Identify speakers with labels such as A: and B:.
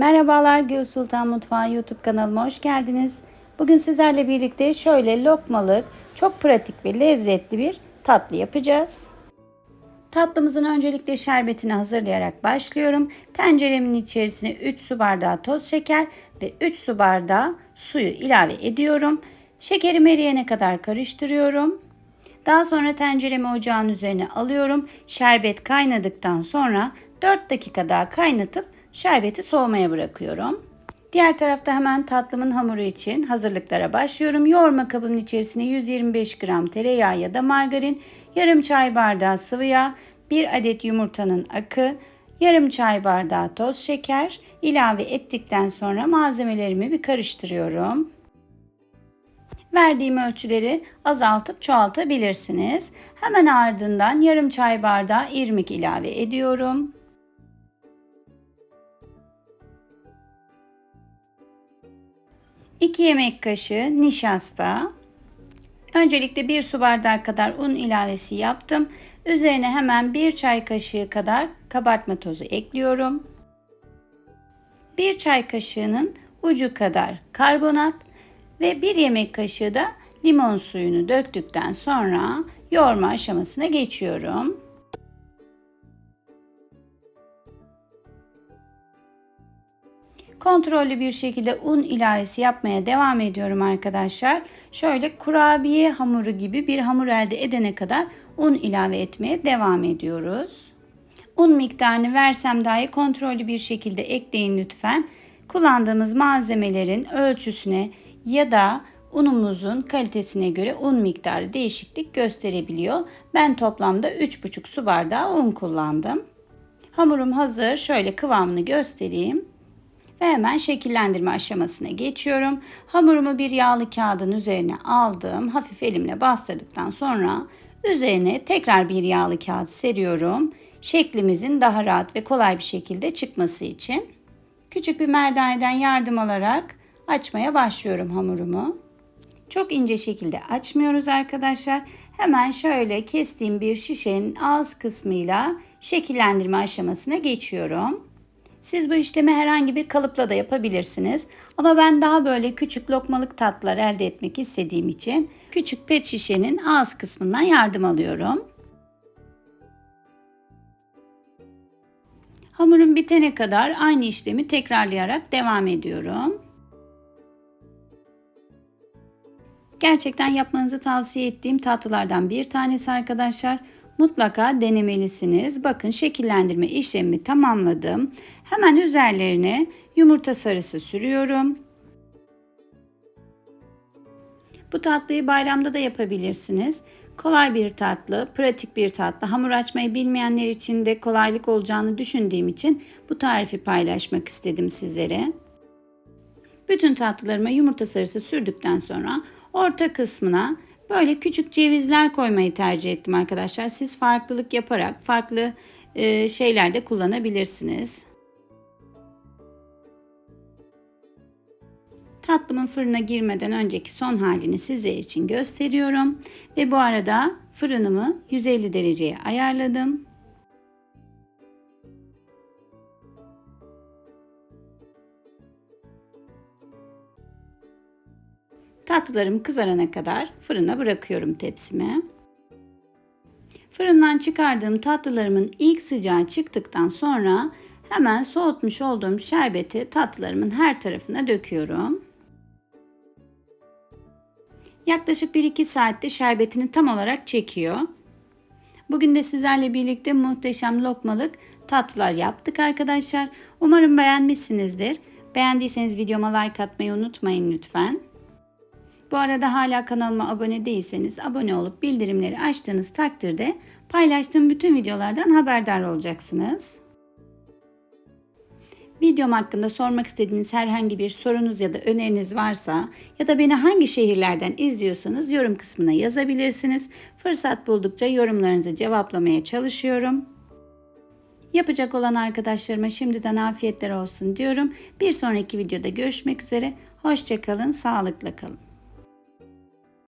A: Merhabalar Gül Sultan Mutfağı YouTube kanalıma hoş geldiniz. Bugün sizlerle birlikte şöyle lokmalık, çok pratik ve lezzetli bir tatlı yapacağız. Tatlımızın öncelikle şerbetini hazırlayarak başlıyorum. Tenceremin içerisine 3 su bardağı toz şeker ve 3 su bardağı suyu ilave ediyorum. Şekerim eriyene kadar karıştırıyorum. Daha sonra tenceremi ocağın üzerine alıyorum. Şerbet kaynadıktan sonra 4 dakika daha kaynatıp şerbeti soğumaya bırakıyorum. Diğer tarafta hemen tatlımın hamuru için hazırlıklara başlıyorum. Yoğurma kabının içerisine 125 gram tereyağı ya da margarin, yarım çay bardağı sıvı yağ, 1 adet yumurtanın akı, yarım çay bardağı toz şeker ilave ettikten sonra malzemelerimi bir karıştırıyorum. Verdiğim ölçüleri azaltıp çoğaltabilirsiniz. Hemen ardından yarım çay bardağı irmik ilave ediyorum. 2 yemek kaşığı nişasta. Öncelikle 1 su bardağı kadar un ilavesi yaptım. Üzerine hemen 1 çay kaşığı kadar kabartma tozu ekliyorum. 1 çay kaşığının ucu kadar karbonat ve 1 yemek kaşığı da limon suyunu döktükten sonra yoğurma aşamasına geçiyorum. Kontrollü bir şekilde un ilavesi yapmaya devam ediyorum arkadaşlar. Şöyle kurabiye hamuru gibi bir hamur elde edene kadar un ilave etmeye devam ediyoruz. Un miktarını versem dahi kontrollü bir şekilde ekleyin lütfen. Kullandığımız malzemelerin ölçüsüne ya da unumuzun kalitesine göre un miktarı değişiklik gösterebiliyor. Ben toplamda 3,5 su bardağı un kullandım. Hamurum hazır. Şöyle kıvamını göstereyim ve hemen şekillendirme aşamasına geçiyorum. Hamurumu bir yağlı kağıdın üzerine aldım. Hafif elimle bastırdıktan sonra üzerine tekrar bir yağlı kağıt seriyorum. Şeklimizin daha rahat ve kolay bir şekilde çıkması için. Küçük bir merdaneden yardım alarak açmaya başlıyorum hamurumu. Çok ince şekilde açmıyoruz arkadaşlar. Hemen şöyle kestiğim bir şişenin ağız kısmıyla şekillendirme aşamasına geçiyorum. Siz bu işlemi herhangi bir kalıpla da yapabilirsiniz. Ama ben daha böyle küçük lokmalık tatlılar elde etmek istediğim için küçük pet şişenin ağız kısmından yardım alıyorum. Hamurum bitene kadar aynı işlemi tekrarlayarak devam ediyorum. Gerçekten yapmanızı tavsiye ettiğim tatlılardan bir tanesi arkadaşlar mutlaka denemelisiniz. Bakın şekillendirme işlemimi tamamladım. Hemen üzerlerine yumurta sarısı sürüyorum. Bu tatlıyı bayramda da yapabilirsiniz. Kolay bir tatlı, pratik bir tatlı. Hamur açmayı bilmeyenler için de kolaylık olacağını düşündüğüm için bu tarifi paylaşmak istedim sizlere. Bütün tatlılarıma yumurta sarısı sürdükten sonra orta kısmına Böyle küçük cevizler koymayı tercih ettim arkadaşlar. Siz farklılık yaparak farklı e, şeyler kullanabilirsiniz. Tatlımın fırına girmeden önceki son halini sizler için gösteriyorum. Ve bu arada fırınımı 150 dereceye ayarladım. Tatlılarım kızarana kadar fırına bırakıyorum tepsime. Fırından çıkardığım tatlılarımın ilk sıcağı çıktıktan sonra hemen soğutmuş olduğum şerbeti tatlılarımın her tarafına döküyorum. Yaklaşık 1-2 saatte şerbetini tam olarak çekiyor. Bugün de sizlerle birlikte muhteşem lokmalık tatlılar yaptık arkadaşlar. Umarım beğenmişsinizdir. Beğendiyseniz videoma like atmayı unutmayın lütfen. Bu arada hala kanalıma abone değilseniz abone olup bildirimleri açtığınız takdirde paylaştığım bütün videolardan haberdar olacaksınız. Videom hakkında sormak istediğiniz herhangi bir sorunuz ya da öneriniz varsa ya da beni hangi şehirlerden izliyorsanız yorum kısmına yazabilirsiniz. Fırsat buldukça yorumlarınızı cevaplamaya çalışıyorum. Yapacak olan arkadaşlarıma şimdiden afiyetler olsun diyorum. Bir sonraki videoda görüşmek üzere. Hoşçakalın, sağlıkla kalın.